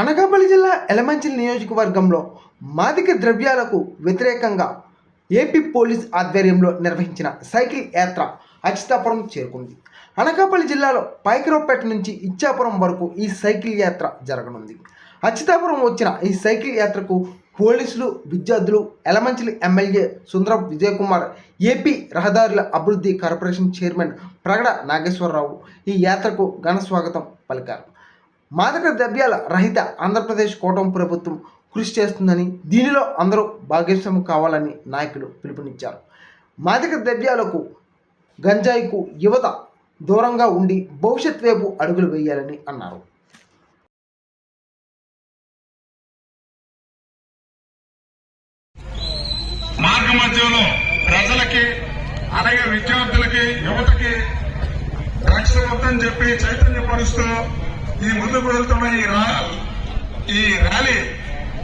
అనకాపల్లి జిల్లా ఎలమంచిలి నియోజకవర్గంలో మాదిక ద్రవ్యాలకు వ్యతిరేకంగా ఏపీ పోలీస్ ఆధ్వర్యంలో నిర్వహించిన సైకిల్ యాత్ర అచితాపురం చేరుకుంది. అనకాపల్లి జిల్లాలో పైకిరావుపేట నుంచి ఇచ్చాపురం వరకు ఈ సైకిల్ యాత్ర జరగనుంది. అచితాపురం వచ్చిన ఈ సైకిల్ యాత్రకు పోలీసులు విద్యార్థులు ఎలమంచిలి ఎమ్మెల్యే సుందరం విజయకుమార్ ఏపీ రహదారుల అభివృద్ధి కార్పొరేషన్ చైర్మన్ ప్రగడ నాగేశ్వరరావు ఈ యాత్రకు ఘన స్వాగతం పలికారు. మాదక ద్రవ్యాల రహిత ఆంధ్రప్రదేశ్ కూటమి ప్రభుత్వం కృషి చేస్తుందని దీనిలో అందరూ భాగస్వామ్యం కావాలని నాయకులు పిలుపునిచ్చారు. మాదక ద్రవ్యాలకు గంజాయికు యువత దూరంగా ఉండి భవిష్యత్ వైపు అడుగులు వేయాలని అన్నారు. మార్గ మధ్యంలో ప్రజలకి అలాగే విద్యార్థులకి యువతకి రక్షణ వద్దని చెప్పి చైతన్యపరుస్తూ ఈ ముందుకు వెళ్తున్న ఈ ఈ ర్యాలీ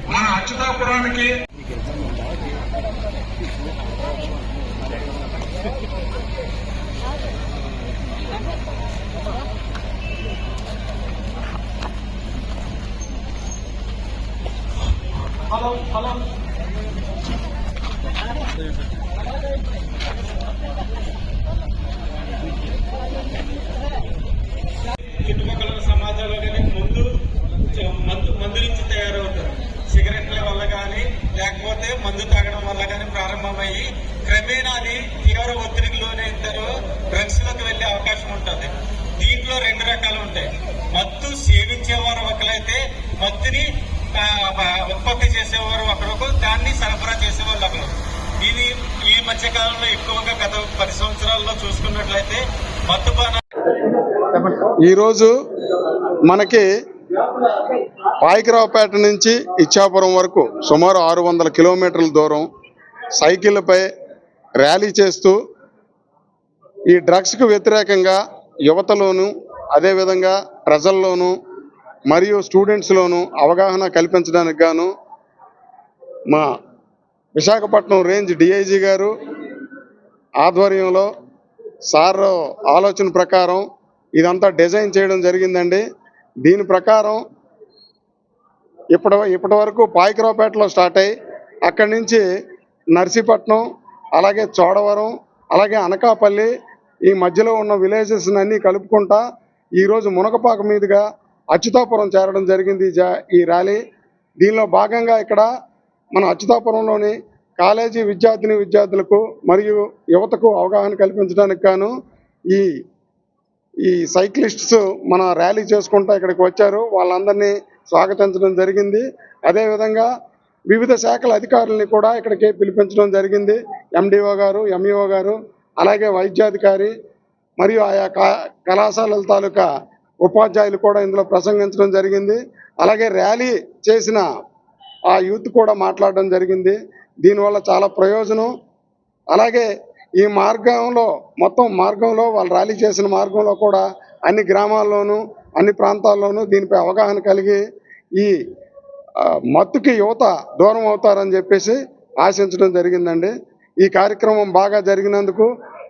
మన అచ్యుతాపురానికి హలో చుట్టుపక్కల ఉన్న సమాజంలో కానీ ముందు చ- మందు మందు నుంచి తయారవుతారు సిగరెట్ల వల్ల కానీ లేకపోతే మందు తాగడం వల్ల కానీ ప్రారంభమయ్యి క్రమేణా అది తీవ్ర ఒత్తిడికి ఇద్దరు డ్రగ్స్లోకి వెళ్ళే అవకాశం ఉంటుంది. దీంట్లో రెండు రకాలు ఉంటాయి. మత్తు సేవించేవారు ఒకరైతే మత్తుని ఉత్పత్తి చేసేవారు ఒకరు దాన్ని సరఫరా చేసేవాళ్ళు ఒకరు. ఇది ఈ మధ్య కాలంలో ఎక్కువగా గత పది సంవత్సరాల్లో చూసుకున్నట్లయితే మత్తుపాన ఈరోజు మనకి పాయకరావుపేట నుంచి ఇచ్చాపురం వరకు సుమారు ఆరు వందల కిలోమీటర్ల దూరం సైకిళ్ళపై ర్యాలీ చేస్తూ ఈ డ్రగ్స్కు వ్యతిరేకంగా యువతలోను అదేవిధంగా ప్రజల్లోనూ మరియు స్టూడెంట్స్లోనూ అవగాహన కల్పించడానికి గాను మా విశాఖపట్నం రేంజ్ డిఐజీ గారు ఆధ్వర్యంలో సార్ ఆలోచన ప్రకారం ఇదంతా డిజైన్ చేయడం జరిగిందండి. దీని ప్రకారం ఇప్పటి ఇప్పటి వరకు పాయకరావుపేటలో స్టార్ట్ అయ్యి అక్కడి నుంచి నర్సీపట్నం అలాగే చోడవరం అలాగే అనకాపల్లి ఈ మధ్యలో ఉన్న విలేజెస్ అన్నీ కలుపుకుంటా ఈరోజు మునకపాక మీదుగా అచ్యుతాపురం చేరడం జరిగింది ఈ జా- ఈ ర్యాలీ. దీనిలో భాగంగా ఇక్కడ మన అచ్యుతాపురంలోని కాలేజీ విద్యార్థిని విద్యార్థులకు మరియు యువతకు అవగాహన కల్పించడానికి గాను ఈ ఈ సైక్లిస్ట్స్ మన ర్యాలీ చేసుకుంటా ఇక్కడికి వచ్చారు. వాళ్ళందరినీ స్వాగతించడం జరిగింది. అదేవిధంగా వివిధ శాఖల అధికారుల్ని కూడా ఇక్కడికి పిలిపించడం జరిగింది. ఎండిఓ గారు ఎంఈఓ గారు అలాగే వైద్యాధికారి మరియు ఆయా కళాశాలల తాలూకా ఉపాధ్యాయులు కూడా ఇందులో ప్రసంగించడం జరిగింది. అలాగే ర్యాలీ చేసిన ఆ యూత్ కూడా మాట్లాడడం జరిగింది. దీనివల్ల చాలా ప్రయోజనం. అలాగే ఈ మార్గంలో మొత్తం మార్గంలో వాళ్ళు ర్యాలీ చేసిన మార్గంలో కూడా అన్ని గ్రామాల్లోనూ అన్ని ప్రాంతాల్లోనూ దీనిపై అవగాహన కలిగి ఈ మత్తుకి యువత దూరం అవుతారని చెప్పేసి ఆశించడం జరిగిందండి. ఈ కార్యక్రమం బాగా జరిగినందుకు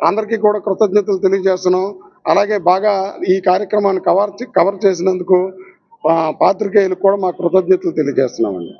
అందరికీ కూడా కృతజ్ఞతలు తెలియజేస్తున్నాం. అలాగే బాగా ఈ కార్యక్రమాన్ని కవర్ కవర్ చేసినందుకు పాత్రికేయులకు కూడా మా కృతజ్ఞతలు తెలియజేస్తున్నామండి.